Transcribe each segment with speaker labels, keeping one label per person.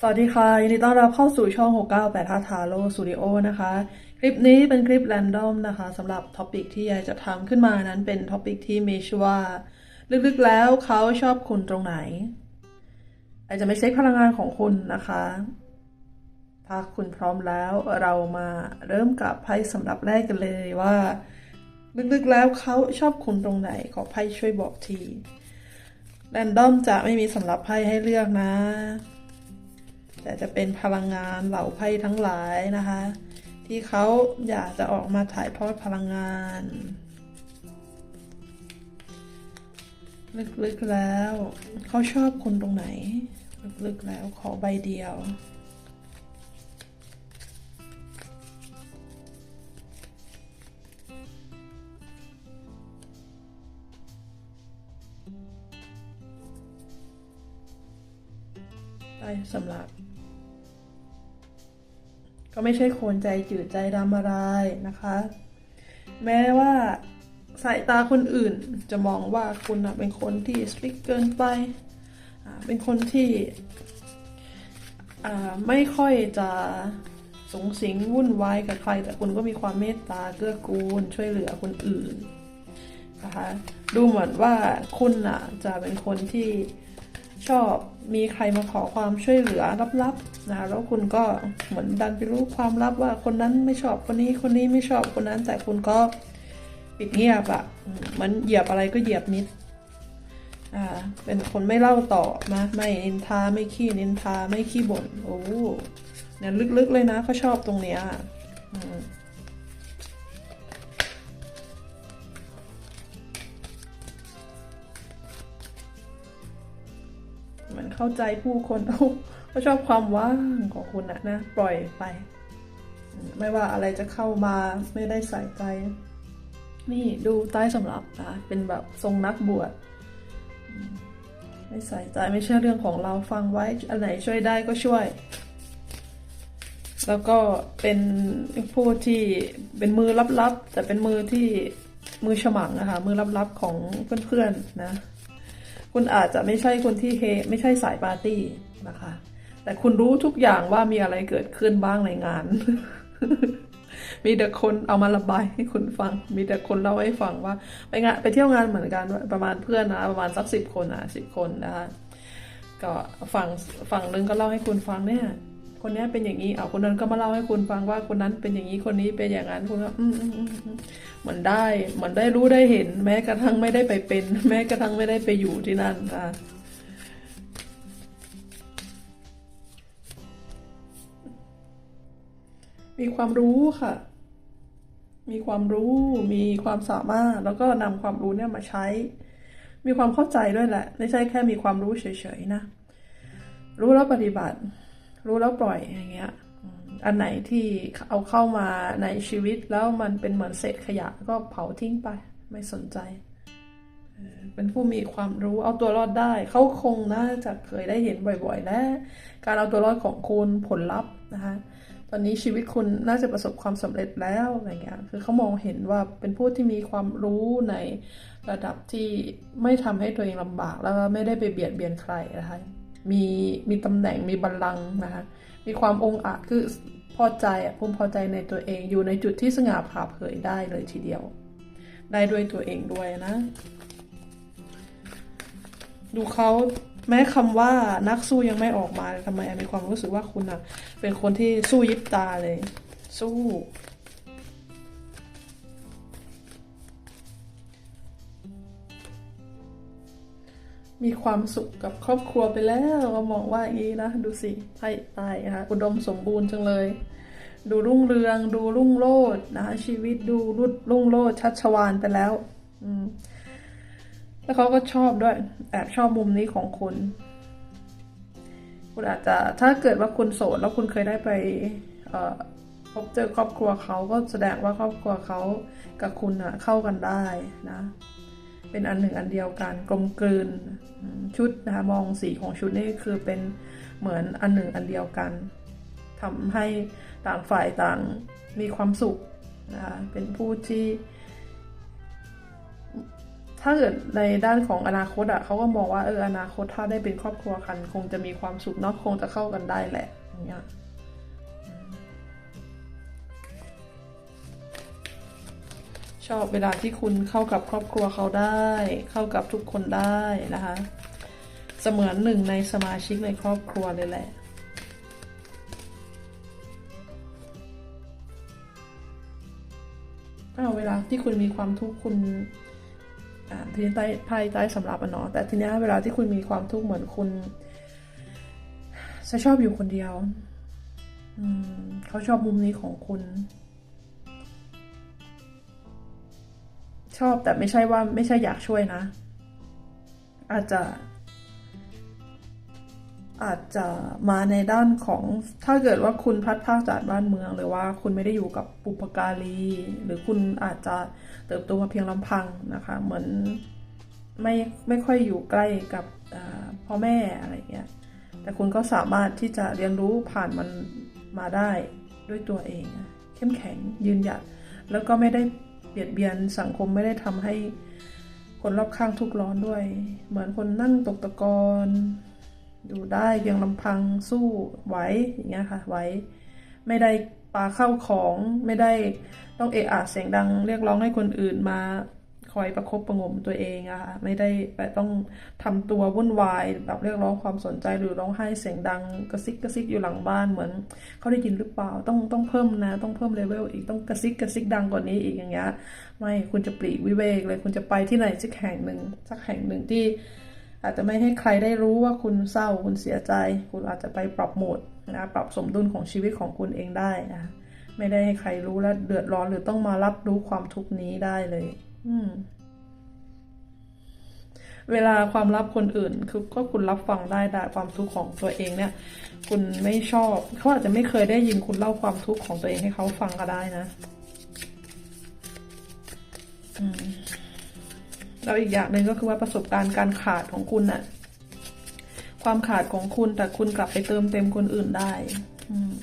Speaker 1: สวัสดีค่ะ ยินดีต้อนรับเข้าสู่ช่อง 698ทาโร่สตูดิโอนะคะ คลิปนี้เป็นคลิปแรนดอมนะคะสำหรับท็อปิกที่ยายจะทำขึ้นมานั้นเป็นท็อปิกที่มีชื่อว่า ลึกๆแล้วเขาชอบคุณตรงไหน อาจจะไม่เช็คพลังงานของคุณนะคะ ถ้าคุณพร้อมแล้วเรามาเริ่มกับไพ่สำหรับแรกกันเลยว่า ลึกๆแล้วเขาชอบคุณตรงไหนขอไพ่ช่วยบอกทีแรนดอมจะไม่มีสำหรับไพ่ให้เลือกนะ แต่จะเป็นพลังงานเหล่าไพ่ทั้งหลายนะคะ ที่เขาอยากจะออกมาถ่ายทอดพลังงานลึกๆแล้วเขาชอบคุณตรงไหน ลึกๆแล้วขอใบเดียวได้สำหรับ ก็ไม่ใช่คนใจจืดใจดำอะไรนะคะ แม้ว่าสายตาคนอื่นจะมองว่าคุณนะเป็นคนที่สปิกเกินไป เป็นคนที่ไม่ค่อยจะสงสิงวุ่นวายกับใคร แต่คุณก็มีความเมตตาเกื้อกูลช่วยเหลือคนอื่นนะคะ ดูเหมือนว่าคุณน่ะจะเป็นคนที่ ชอบมีใครมาขอความช่วยเหลือลับๆนะแล้วคุณก็เหมือนดันไปรู้ความลับว่าคนนั้นไม่ชอบคนนี้คนนี้ไม่ชอบคนนั้น แต่คุณก็ปิดเงียบอะมันเหยียบอะไรก็เหยียบมิดอ่าเป็นคนไม่เล่าต่อนะไม่นินทาไม่ขี้นินทาไม่ขี้บ่นโอ้เนี่ยลึกๆเลยนะเขาชอบตรงเนี้ยอืม มือนเข้าใจผู้คนเขาเขาชอบความว่างของคุณนะนะ ปล่อยไป ไม่ว่าอะไรจะเข้ามาไม่ได้ใส่ใจ นี่ดูใต้สำหรับนะเป็นแบบทรงนักบวชไม่ใส่ใจไม่ใช่เรื่องของเราฟังไว้ อันไหนช่วยได้ก็ช่วย แล้วก็เป็นผู้ที่เป็นมือลับๆแต่เป็นมือที่มือฉมังนะคะ มือลับๆของเพื่อนๆนะ คุณอาจจะไม่ใช่คนที่เฮไม่ใช่สายปาร์ตี้นะคะ แต่คุณรู้ทุกอย่างว่ามีอะไรเกิดขึ้นบ้างในงาน มีแต่คนเอามาระบายให้คุณฟัง มีแต่คนเล่าให้ฟังว่าไปงานไปเที่ยวงานเหมือนกันประมาณเพื่อนนะ ประมาณสักสิบคนนะสิบคนนะคะก็ฝั่งฝั่งหนึงก็เล่าให้คุณฟังเนี่ย คนนี้เป็นอย่างนี้เอาคนนั้นก็มาเล่าให้คุณฟังว่าคนนั้นเป็นอย่างนี้คนนี้เป็นอย่างนั้นคุณก็อืมอืมอืมอืมเหมือนได้เหมือนได้รู้ได้เห็น แม้กระทั่งไม่ได้ไปเป็น แม้กระทั่งไม่ได้ไปอยู่ที่นั่นค่ะมีความรู้ค่ะ มีความรู้ มีความสามารถ แล้วก็นำความรู้เนี่ยมาใช้ มีความเข้าใจด้วยแหละ ไม่ใช่แค่มีความรู้เฉยๆนะ รู้แล้วปฏิบัติ รู้แล้วปล่อยอย่างเงี้ยอันไหนที่เอาเข้ามาในชีวิตแล้วมันเป็นเหมือนเศษขยะก็เผาทิ้งไป ไม่สนใจ เป็นผู้มีความรู้เอาตัวรอดได้ เขาคงน่าจะเคยได้เห็นบ่อยๆและการเอาตัวรอดของคุณผลลัพธ์นะคะตอนนี้ชีวิตคุณน่าจะประสบความสำเร็จแล้วอะไรเงี้ยคือเขามองเห็นว่าเป็นผู้ที่มีความรู้ในระดับที่ไม่ทำให้ตัวเองลำบากแล้วก็ไม่ได้ไปเบียดเบียนใครนะคะ มีมีตำแหน่งมีบัลลังก์นะคะมีความองอาจคือพอใจอะภูมิพอใจในตัวเองอยู่ในจุดที่สง่าผ่าเผยได้เลยทีเดียว ได้ด้วยตัวเองด้วยนะ ดูเขาแม้คำว่านักสู้ยังไม่ออกมาทำไมแอนมีความรู้สึกว่าคุณอะเป็นคนที่สู้ยิบตาเลย สู้ มีความสุขกับครอบครัวไปแล้วก็มองว่าอย่างนี้นะดูสิไพ่ตายนะคะอุดมสมบูรณ์จังเลย ดูรุ่งเรือง ดูรุ่งโรจน์นะคะชีวิตดูรุ่รุ่งโรจน์ชัดชวานไปแล้ว อืม แล้วเขาก็ชอบด้วย แอบชอบมุมนี้ของคุณ คุณอาจจะถ้าเกิดว่าคุณโสดแล้วคุณเคยได้ไป เอ่อพบเจอครอบครัวเขาก็แสดงว่าครอบครัวเขากับคุณอะเข้ากันได้นะ เป็นอันหนึ่งอันเดียวกันกลมกลืนชุดนะคะมองสีของชุดนี่คือเป็นเหมือนอันหนึ่งอันเดียวกันทำให้ต่างฝ่ายต่างมีความสุขนะคะเป็นผู้ที่ ถ้าเกิดในด้านของอนาคตอะเขาก็มองว่าเอออนาคตถ้าได้เป็นครอบครัวกัน คงจะมีความสุขเนาะคงจะเข้ากันได้แหละอย่างเงี้ย ชอบเวลาที่คุณเข้ากับครอบครัวเขาได้ เข้ากับทุกคนได้นะคะ เสมือนหนึ่งในสมาชิกในครอบครัวเลยแหละอ้าเวลาที่คุณมีความทุกข์คุณอ่าทีนี้ใต้ไพ่ใต้สำหรับอะเนาะแต่ทีนี้เวลาที่คุณมีความทุกข์เหมือนคุณจะชอบอยู่คนเดียวเขาชอบมุมนี้ของคุณ ชอบแต่ไม่ใช่ว่าไม่ใช่อยากช่วยนะ อาจจะ อาจจะมาในด้านของถ้าเกิดว่าคุณพลัดพรากจากบ้านเมือง หรือว่าคุณไม่ได้อยู่กับปุปการี หรือคุณอาจจะเติบโตมาเพียงลำพังนะคะ เหมือนไม่ไม่ค่อยอยู่ใกล้กับพ่อแม่อะไรเงี้ย แต่คุณก็สามารถที่จะเรียนรู้ผ่านมันมาได้ด้วยตัวเอง เข้มแข็งยืนหยัดแล้วก็ไม่ได้ เบียดเบียนสังคมไม่ได้ทำให้คนรอบข้างทุกข์ร้อนด้วย เหมือนคนนั่งตกตะกอนอยู่ได้เพียงลำพังสู้ไหวอย่างเงี้ยค่ะไหวไม่ได้ปาเข้าของไม่ได้ต้องเอะอะเสียงดัง เรียกร้องให้คนอื่นมา อยประคบประงมตัวเองอะค่ะไม่ได้แบบต้องทำตัววุ่นวายแบบเรียกร้องความสนใจหรือร้องไห้เสียงดังกระซิกกระซิกอยู่หลังบ้านเหมือนเขาได้ยินหรือเปล่าต้องต้องเพิ่มนะต้องเพิ่มเลเวลอีกต้องกระซิกกระซิกดังกว่านี้อีกอย่างเงี้ยไม่คุณจะปลีกวิเวกเลยคุณจะไปที่ไหนสักแห่งหนึ่งสักแห่งหนึ่งที่ อาจจะไม่ให้ใครได้รู้ว่าคุณเศร้าคุณเสียใจ คุณอาจจะไปปรับโหมดนะปรับสมดุลของชีวิตของคุณเองได้นะไม่ได้ให้ใครรู้และเดือดร้อนหรือต้องมารับรู้ความทุกข์นี้ได้เลย เวลาความลับคนอื่น คือก็คุณรับฟังได้แต่ความทุกข์ของตัวเองเนี่ย คุณไม่ชอบเขาอาจจะไม่เคยได้ยินคุณเล่าความทุกข์ของตัวเองให้เขาฟังก็ได้นะแล้วอีกอย่างหนึ่งก็คือว่าประสบการณ์การขาดของคุณน่ะ ความขาดของคุณแต่คุณกลับไปเติมเต็มคนอื่นได้ อืม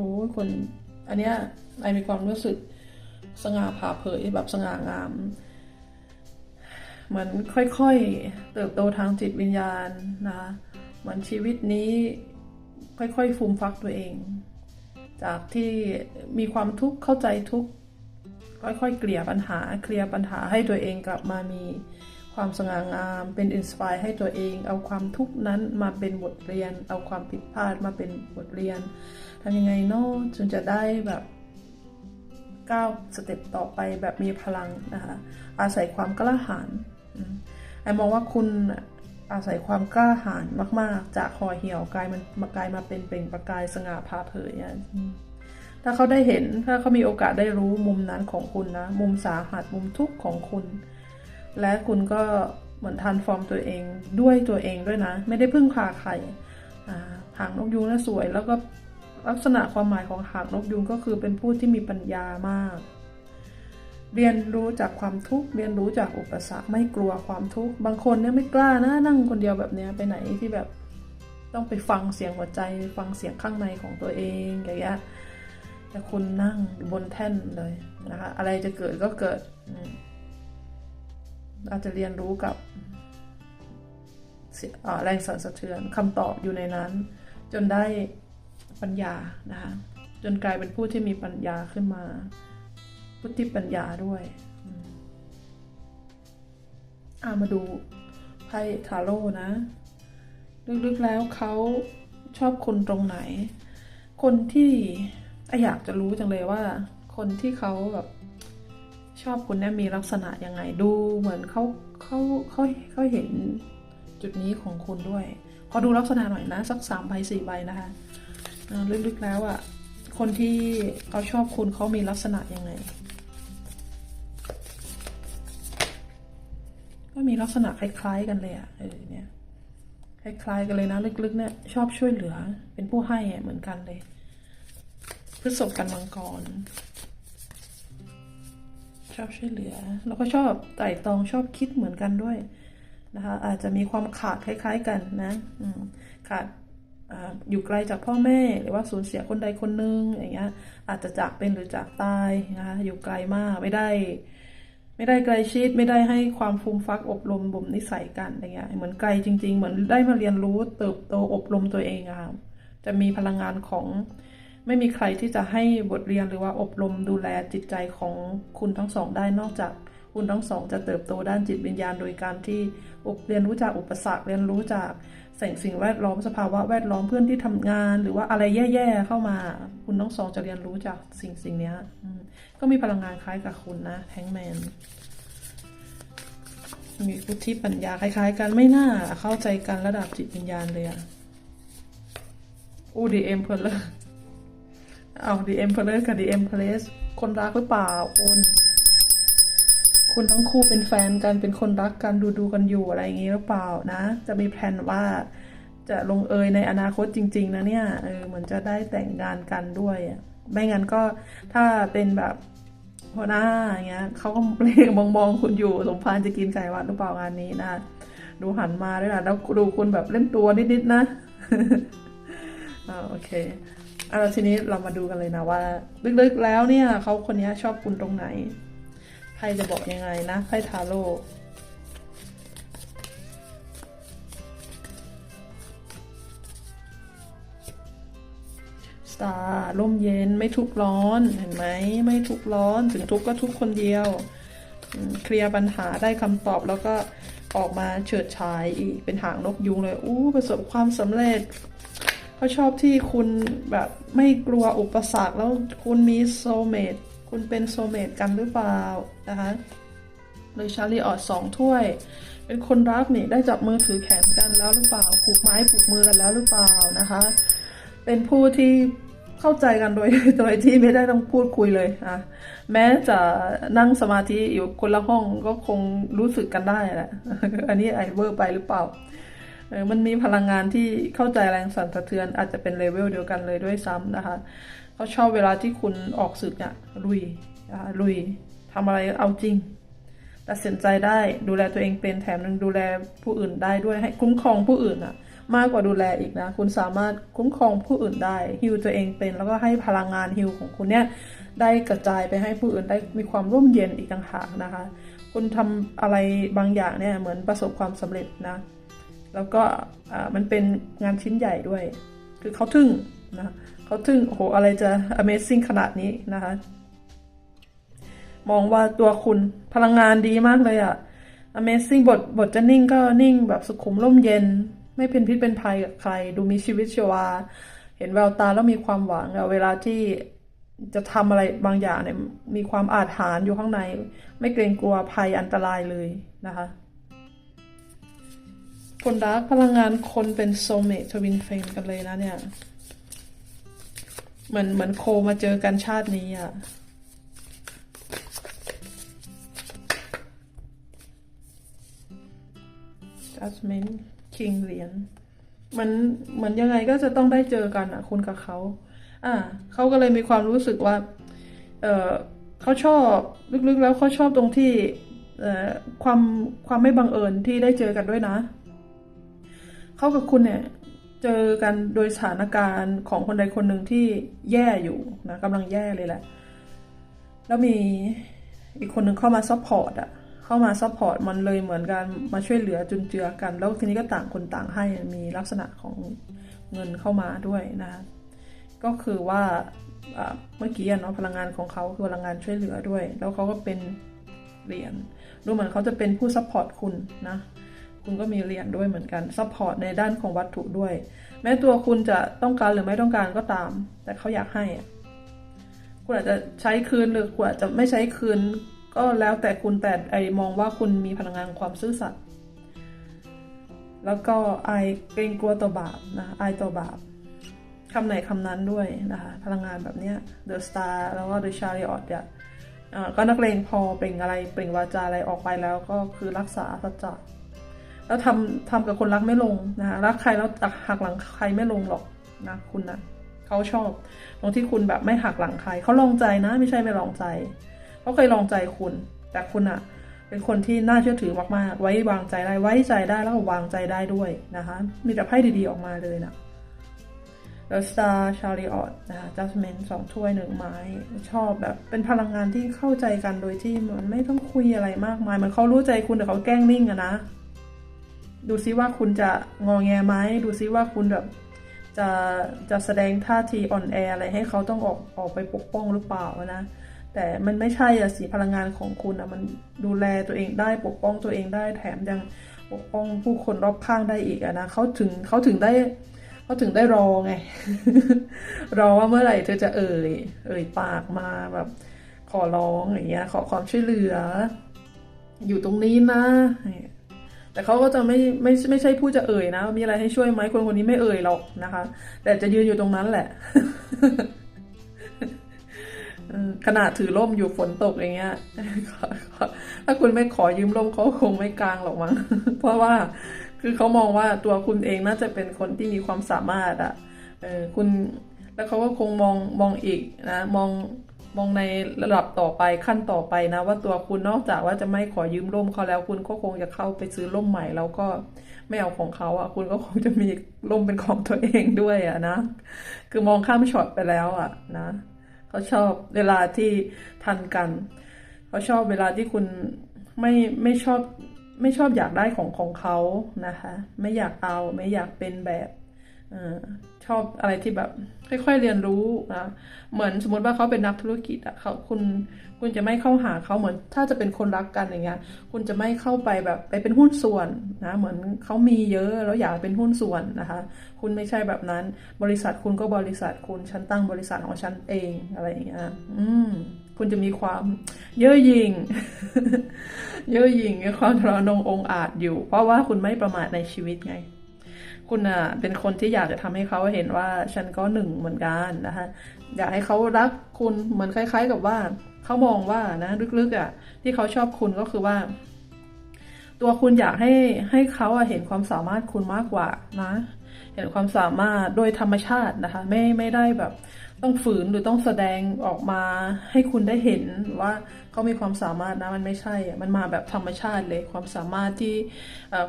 Speaker 1: อ้คน อันเนี้ยไอมีความรู้สึกสง่าผ่าเผยแบบสง่างามเหมือนค่อยๆ เติบโตทางจิตวิญญาณนะคะเหมือนชีวิตนี้ค่อยๆ ฟูมฟักตัวเอง จากที่มีความทุกข์เข้าใจทุกข์ค่อยๆ เกลี่ยปัญหา เคลียร์ปัญหาให้ตัวเองกลับมามีความสง่างาม เป็นอินสปายให้ตัวเอง เอาความทุกข์นั้นมาเป็นบทเรียน เอาความผิดพลาดมาเป็นบทเรียน ทำยังไงเนาะจนจะได้แบบก้าวสเต็ปต่อไปแบบมีพลังนะคะอาศัยความกล้าหาญอืมไอมองว่าคุณอาศัยความกล้าหาญมาก ๆ จากคอเหี่ยวกลายมันมากลายมาเป็นเปล่งประกายสง่าผ่าเผยถ้าเขาได้เห็นถ้าเขามีโอกาสได้รู้มุมนั้นของคุณนะ มุมสาหัสมุมทุกข์ของคุณ และคุณก็เหมือนทันฟอร์มตัวเองด้วยตัวเองด้วยนะ ไม่ได้พึ่งพาใครอ่าหางนกยูงน่ะสวย แล้วก็ ลักษณะความหมายของหางนกยูงก็คือเป็นผู้ที่มีปัญญามาก เรียนรู้จากความทุกข์เรียนรู้จากอุปสรรคไม่กลัวความทุกข์บางคนเนี่ยไม่กล้านะนั่งคนเดียวแบบเนี้ยไปไหนที่แบบต้องไปฟังเสียงหัวใจฟังเสียงข้างในของตัวเองอย่างเงี้ยแต่คุณนั่งบนแท่นเลยนะคะ อะไรจะเกิดก็เกิดอาจจะเรียนรู้กับแรงสั่นสะเทือนคำตอบอยู่ในนั้น จนได้ ปัญญานะคะจนกลายเป็นผู้ที่มีปัญญาขึ้นมาพุทธิปัญญาด้วยอ่ามาดูไพ่ทาโร่นะ ลึกๆแล้วเขาชอบคนตรงไหน คนที่อยากจะรู้จังเลยว่า คนที่เขาแบบชอบคุณเนี่ยมีลักษณะยังไงดูเหมือนเขาเขาเขาเขาเห็นจุดนี้ของคุณด้วย ขอดูลักษณะหน่อยนะ สักสามใบสี่ใบนะคะ ลึกๆแล้วอะ่ะ คนที่เขาชอบคุณเขามีลักษณะยังไง ก็มีลักษณะคล้ายๆกันเลยอะ่ะเออเนี่ยคล้ายๆกันเลยนะลึกๆ เนี่ยชอบช่วยเหลือ เป็นผู้ให้เหมือนกันเลยพฤษภกันมังกร ชอบช่วยเหลือ แล้วก็ชอบไต่ตองชอบคิดเหมือนกันด้วยนะคะ อาจจะมีความขาดคล้าย ๆ กันนะขาด อยู่ไกลจากพ่อแม่หรือว่าสูญเสียคนใดคนหนึ่งอย่างเงี้ยอาจจะจากเป็นหรือจากตายนะคะอยู่ไกลมากไม่ได้ ไม่ได้ใกล้ชิดไม่ได้ให้ความฟูมฟักอบรมบ่มนิสัยกันอะไรเงี้ยเหมือนไกลจริง ๆ เหมือนได้มาเรียนรู้เติบโตอบรมตัวเองอะค่ะจะมีพลังงานของไม่มีใครที่จะให้บทเรียนหรือว่าอบรมดูแลจิตใจของคุณทั้งสองได้นอกจากคุณทั้งสองจะเติบโตด้านจิตวิญญาณ โดยการที่อบเรียนรู้จากอุปสรรคเรียนรู้จาก สิ่งสิ่งแวดล้อมสภาวะแวดล้อมเพื่อนที่ทำงาน หรือว่าอะไรแย่ๆเข้ามา คุณทั้งสองจะเรียนรู้จากสิ่งสิ่งนี้ก็มีพลังงานคล้ายกับคุณนะแทงแมนมีพุทธิปัญญาคล้าย ๆ กันไม่น่าเข้าใจกันระดับจิตวิญญาณเลยอะอู้ดีเอ็มเพลอเอาดีเอ็มเพลอกับดีเอ็มเพลสคนรักหรือเปล่าคุณ คุณทั้งคู่เป็นแฟนกันเป็นคนรักกันดูดูกันอยู่อะไรอย่างงี้หรือเปล่านะ จะมีแผนว่าจะลงเอยในอนาคตจริง ๆ นะเนี่ยเออเหมือนจะได้แต่งงานกันด้วยอะไม่งั้นก็ถ้าเป็นแบบหัวหน้าอย่างเงี้ยเขาก็เล็งมองมองๆคุณอยู่สมพานจะกินไก่วัดหรือเปล่างานนี้นะดูหันมาด้วยนะแล้วดูคุณแบบเล่นตัวนิดๆนะอ่าโอเคอะทีนี้เรามาดูกันเลยนะว่า ลึกๆแล้วเนี่ยเขาคนนี้ชอบคุณตรงไหน พ่จะบอกยังไงนะไพ่ทาโร่สตาร์ร่มเย็นไม่ทุกร้อนเห็นไหมไม่ทุกร้อนถึงทุกก็ทุกคนเดียว เคลียร์ปัญหาได้คำตอบแล้วก็ออกมาเฉิดฉายอีกเป็นหางนกยุงเลยอู้ประสบความสำเร็จเขาชอบที่คุณแบบไม่กลัวอุปสรรคแล้วคุณมีโซเมต คุณเป็นโซเมตกันหรือเปล่านะคะโดยชาลีออดสองถ้วย เป็นคนรักนี่ได้จับมือถือแขนกันแล้วหรือเปล่าผูกไม้ผูกมือกันแล้วหรือเปล่านะคะ เป็นผู้ที่เข้าใจกันโดยโดยที่ไม่ได้ต้องพูดคุยเลยอะแม้จะนั่งสมาธิอยู่คนละห้องก็คงรู้สึกกันได้แหละอันนี้ไอเวอร์ไปหรือเปล่าเออมันมีพลังงานที่เข้าใจแรงสั่นสะเทือนอาจจะเป็นเลเวลเดียวกันเลยด้วยซ้ำนะคะ เขาชอบเวลาที่คุณออกศึกเนี่ยลุยลุยทำอะไรเอาจริงตัดสินใจได้ดูแลตัวเองเป็นแถมยังดูแลผู้อื่นได้ด้วยให้คุ้มครองผู้อื่นอะมากกว่าดูแลอีกนะ คุณสามารถคุ้มครองผู้อื่นได้ฮิวตัวเองเป็น แล้วก็ให้พลังงานฮิวของคุณเนี่ยได้กระจายไปให้ผู้อื่นได้มีความร่มเย็นอีกต่างหากนะคะ คุณทำอะไรบางอย่างเนี่ยเหมือนประสบความสำเร็จนะ แล้วก็อ่ามันเป็นงานชิ้นใหญ่ด้วย คือเขาทึ่งนะ เขาทึ่งโอ้โหอะไรจะ Amazing ขนาดนี้นะคะ มองว่าตัวคุณพลังงานดีมากเลยอะ Amazing บทบทจะนิ่งก็นิ่งแบบสุขุมร่มเย็น ไม่เป็นพิษเป็นภัยกับใคร ดูมีชีวิตชีวา เห็นแววตาแล้วมีความหวังเวลาที่จะทำอะไรบางอย่างเนี่ยมีความอาถรรพ์อยู่ข้างใน ไม่เกรงกลัวภัยอันตรายเลยนะคะคนรักพลังงานคนเป็นโซเมททวินเฟนกันเลยนะเนี่ย เหมือนเหมือนโคมาเจอกันชาตินี้อะ judgment king เหรียญมันเหมือนยังไงก็จะต้องได้เจอกันอะ คุณกับเขา อ่าเขาก็เลยมีความรู้สึกว่า เออเขาชอบลึกๆแล้วเขาชอบตรงที่เอ่อความความไม่บังเอิญที่ได้เจอกันด้วยนะ เขากับคุณเนี่ย เจอกันโดยสถานการณ์ของคนใดคนหนึ่งที่แย่อยู่นะกำลังแย่เลยแหละ แล้วมีอีกคนหนึ่งเข้ามาซัพพอร์ตอะเข้ามาซัพพอร์ตมันเลยเหมือนกันมาช่วยเหลือจุนเจือกัน แล้วทีนี้ก็ต่างคนต่างให้มีลักษณะของเงินเข้ามาด้วยนะก็คือว่าเมื่อกี้เนาะพลังงานของเขาคือพลังงานช่วยเหลือด้วย แล้วเขาก็เป็นเหรียญดูเหมือนเขาจะเป็นผู้ซัพพอร์ตคุณนะ คุณก็มีเหรียญด้วยเหมือนกันซัพพอร์ตในด้านของวัตถุด้วย แม้ตัวคุณจะต้องการหรือไม่ต้องการก็ตาม แต่เขาอยากให้คุณอาจจะใช้คืนหรือคุณอาจจะไม่ใช้คืน ก็แล้วแต่คุณแต่ไอมองว่าคุณมีพลังงานความซื่อสัตย์แล้วก็ไอเกรงกลัวต่อบาปนะไอต่อบาปคำไหนคำนั้นด้วยนะคะพลังงานแบบเนี้ย The Star แล้วก็ The Chariot เนี่ยก็นักเลงพอเปล่งอะไรเปล่งวาจาอะไรออกไปแล้วก็คือรักษาสัจจะ แล้วทำทำกับคนรักไม่ลงนะคะรักใครแล้วหักหลังใครไม่ลงหรอกนะคุณนะเขาชอบตรงที่คุณแบบไม่หักหลังใครเขาลองใจนะไม่ใช่ไม่ลองใจเขาเคยลองใจคุณ แต่คุณอะเป็นคนที่น่าเชื่อถือมากๆ ไว้วางใจได้ไว้ใจได้แล้วก็วางใจได้ด้วยนะคะมีแต่ไพ่ดีๆออกมาเลยนะแล้ว Star Chariot นะคะ Judgment สองถ้วยหนึ่งไม้ชอบแบบเป็นพลังงานที่เข้าใจกันโดยที่มันไม่ต้องคุยอะไรมากมาย มันเขารู้ใจคุณแต่เขาแกล้งนิ่งอะนะ ดูซิว่าคุณจะงอแงไหมดูซิว่าคุณแบบจะจะแสดงท่าทีอ่อนแออะไรให้เขาต้องออกออกไปปกป้องหรือเปล่านะแต่มันไม่ใช่อะสิพลังงานของคุณอะมันดูแลตัวเองได้ปกป้องตัวเองได้แถมยังปกป้องผู้คนรอบข้างได้อีกอะนะเขาถึงเขาถึงได้เขาถึงได้รอไง รอว่าเมื่อไหร่เธอจะเอ่ย เอ่ยปากมาแบบ ขอร้องอย่างเงี้ยขอความช่วยเหลือ อยู่ตรงนี้นะ แต่เขาก็จะไม่ไม่ไม่ใช่ผู้จะเอ่ยนะ มีอะไรให้ช่วยไหมคนคนนี้ไม่เอ่ยหรอกนะคะ แต่จะยืนอยู่ตรงนั้นแหละขนาดถือร่มอยู่ฝนตกอย่างเงี้ย ถ้าคุณไม่ขอยืมร่มเขาคงไม่กลางหรอกมั้ง เพราะว่าคือเขามองว่าตัวคุณเองน่าจะเป็นคนที่มีความสามารถอะ เออคุณ แล้วเขาก็คงมองมองอีกนะ มอง มองในระดับต่อไปขั้นต่อไปนะ ว่าตัวคุณนอกจากว่าจะไม่ขอยืมร่มเขาแล้ว คุณก็คงจะเข้าไปซื้อร่มใหม่ แล้วก็ไม่เอาของเขาอะ คุณก็คงจะมีร่มเป็นของตัวเองด้วยอะนะ คือมองข้ามช็อตไปแล้วอะนะเขาชอบเวลาที่ทันกันเขาชอบเวลาที่คุณไม่ไม่ชอบไม่ชอบอยากได้ของของเขานะคะ ไม่อยากเอาไม่อยากเป็นแบบ ชอบอะไรที่แบบค่อยๆเรียนรู้นะเหมือนสมมติว่าเขาเป็นนักธุรกิจอะเขาคุณคุณจะไม่เข้าหาเขาเหมือน ถ้าจะเป็นคนรักกันอย่างเงี้ย คุณจะไม่เข้าไปแบบไปเป็นหุ้นส่วนนะเหมือนเขามีเยอะแล้วอยากเป็นหุ้นส่วนนะคะ คุณไม่ใช่แบบนั้น บริษัทคุณก็บริษัทคุณฉันตั้งบริษัทของฉันเองอะไรอย่างเงี้ยอืมคุณจะมีความเย่อหยิ่งเย่อหยิ่งความทรนงองอาจอยู่ เพราะว่าคุณไม่ประมาทในชีวิตไง คุณอะเป็นคนที่อยากจะทำให้เขาเห็นว่าฉันก็หนึ่งเหมือนกันนะคะอยากให้เขารักคุณเหมือนคล้าย ๆ กับว่าเขามองว่านะลึกๆอะ ที่เขาชอบคุณก็คือว่า ตัวคุณอยากให้ให้เขาเห็นความสามารถคุณมากกว่านะ เห็นความสามารถโดยธรรมชาตินะคะ ไม่ไม่ได้แบบ ต้องฝืนหรือต้องแสดงออกมาให้คุณได้เห็นว่าเขามีความสามารถนะมันไม่ใช่ มันมาแบบธรรมชาติเลยความสามารถที่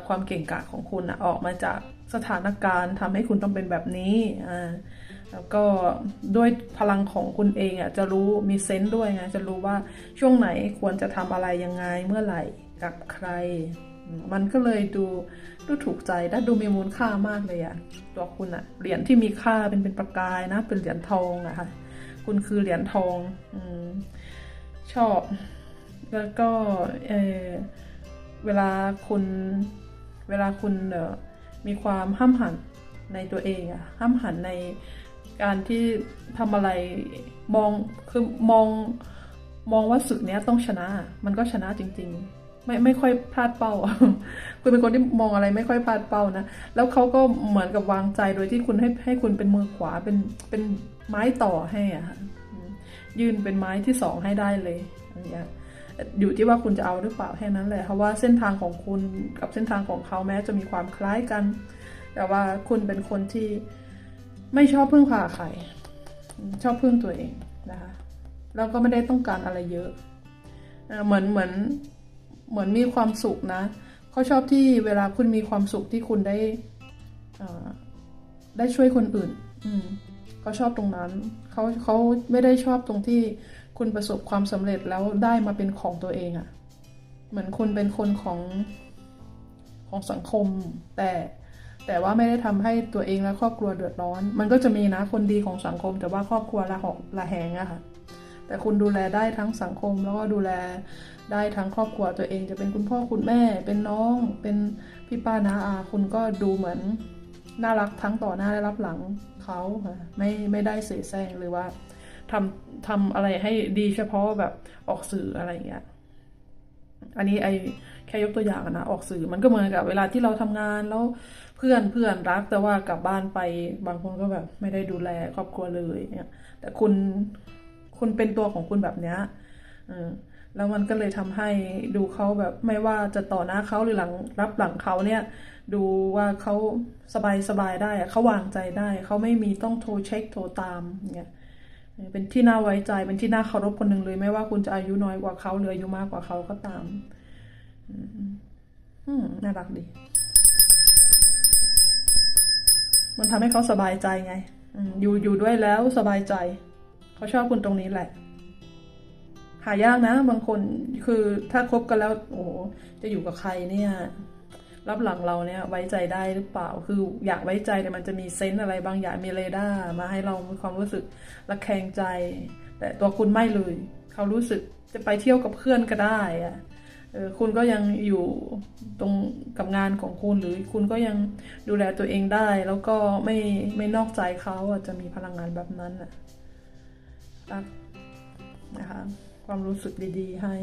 Speaker 1: ความเก่งกาจของคุณออกมาจากสถานการณ์ทำให้คุณต้องเป็นแบบนี้แล้วก็ด้วยพลังของคุณเองอะจะรู้มีเซนส์ด้วยไงจะรู้ว่าช่วงไหนควรจะทำอะไรยังไงเมื่อไหร่กับใคร มันก็เลยดูดูถูกใจและดูมีมูลค่ามากเลยอะตัวคุณอะเหรียญที่มีค่าเป็นเป็นประกายนะ เป็นเหรียญทองอะค่ะ คุณคือเหรียญทองอชอบ แล้วก็เออเวลาคุณเวลาคุณเออมีความห้ามหันในตัวเองอะห้ามหันในการที่ทำอะไรมองคือมองมองว่าสึกเนี้ยต้องชนะ มันก็ชนะจริง ๆ ไม่ไม่ค่อยพลาดเป้า คุณเป็นคนที่มองอะไรไม่ค่อยพลาดเป้านะ แล้วเขาก็เหมือนกับวางใจโดยที่คุณให้ให้คุณเป็นมือขวาเป็นเป็นไม้ต่อให้อะค่ะยื่นเป็นไม้ที่สองให้ได้เลยอย่างเงี้ยอยู่ที่ว่าคุณจะเอาหรือเปล่าแค่นั้นแหละเพราะว่าเส้นทางของคุณกับเส้นทางของเขาแม้จะมีความคล้ายกัน แต่ว่าคุณเป็นคนที่ไม่ชอบพึ่งพาใครชอบพึ่งตัวเองนะคะแล้วก็ไม่ได้ต้องการอะไรเยอะเหมือนเหมือน เหมือนมีความสุขนะเขาชอบที่เวลาคุณมีความสุขที่คุณได้ได้ช่วยคนอื่น อืมเขาชอบตรงนั้นเขาเขาไม่ได้ชอบตรงที่คุณประสบความสำเร็จแล้วได้มาเป็นของตัวเองอะ่ะ เหมือนคุณเป็นคนของของสังคม แต่แต่ว่าไม่ได้ทำให้ตัวเองและครอบครัวเดือดร้อน มันก็จะมีนะคนดีของสังคม แต่ว่าครอบครัวละหอกละแหงอะค่ะ แต่คุณดูแลได้ทั้งสังคมแล้วก็ดูแล ได้ทั้งครอบครัวตัวเองจะเป็นคุณพ่อคุณแม่ เป็นน้อง เป็นพี่ป้านาอาคุณก็ดูเหมือนน่ารักทั้งต่อหน้าและรับหลังเขาค่ะไม่ไม่ได้เสแสร้งหรือว่าทำทำอะไรให้ดีเฉพาะแบบออกสื่ออะไรอย่างเงี้ยอันนี้ไอแค่ยกตัวอย่างนะออกสื่อมันก็เหมือนกับเวลาที่เราทำงานแล้วเพื่อนเพื่อนรักแต่ว่ากลับบ้านไปบางคนก็แบบไม่ได้ดูแลครอบครัวเลยเนี่ยแต่คุณคุณเป็นตัวของคุณแบบเนี้ยเออ แล้วมันก็เลยทำให้ดูเขาแบบไม่ว่าจะต่อหน้าเขาหรือหลังรับหลังเขาเนี่ย ดูว่าเขาสบายสบายได้เขาวางใจได้เขาไม่มีต้องโทรเช็คโทรตามเนี่ยเป็นที่น่าไว้ใจเป็นที่น่าเคารพคนหนึ่งเลยไม่ว่าคุณจะอายุน้อยกว่าเขาหรืออายุมากกว่าเขาก็ตามอืมน่ารักดี มันทำให้เขาสบายใจไงอยู่อยู่ด้วยแล้วสบายใจ เขาชอบคุณตรงนี้แหละ หายากนะบางคนคือถ้าคบกันแล้ว โอ้จะอยู่กับใครเนี่ย รับหลังเราเนี่ยไว้ใจได้หรือเปล่า คืออยากไว้ใจแต่มันจะมีเซนส์อะไรบางอย่างมีเรดาร์มาให้เรามีความรู้สึกระแคงใจ แต่ตัวคุณไม่เลย เขารู้สึกจะไปเที่ยวกับเพื่อนก็ได้อะคุณก็ยังอยู่ตรงกับงานของคุณหรือคุณก็ยังดูแลตัวเองได้ แล้วก็ไม่ไม่นอกใจเขาจะมีพลังงานแบบนั้นอะนะคะ ความรู้สึกดีๆให้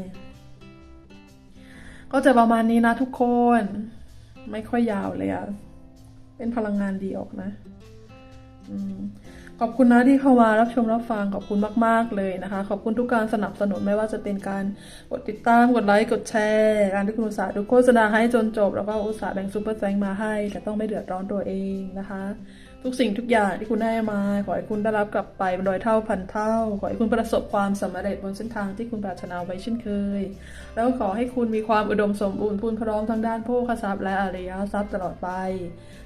Speaker 1: ก็จะประมาณนี้นะทุกคน ไม่ค่อยยาวเลยอะเป็นพลังงานดีออกนะอขอบคุณนะที่เข้ามารับชมรับฟังขอบคุณมาก ๆ เลยนะคะ ขอบคุณทุกการสนับสนุนไม่ว่าจะเป็นการกดติดตามกดไลค์กดแชร์การที่คุณอุตส่าห์ดูโฆษณาให้จนจบ แล้วก็อุตส่าห์แบ่งซูเปอร์แซงมาให้ แต่ต้องไม่เดือดร้อนตัวเองนะคะ ทุกสิ่งทุกอย่างที่คุณได้มา ขอให้คุณได้รับกลับไปเป็นร้อยเท่าพันเท่า ขอให้คุณประสบความสำเร็จบนเส้นทางที่คุณปรารถนาไว้เช่นเคย แล้วขอให้คุณมีความอุดมสมบูรณ์พูนพร้อมทั้งด้านโภคทรัพย์และอริยทรัพย์ตลอดไป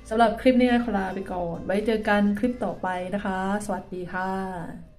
Speaker 1: สำหรับคลิปนี้ขอลาไปก่อน ไว้เจอกันคลิปต่อไปนะคะ สวัสดีค่ะ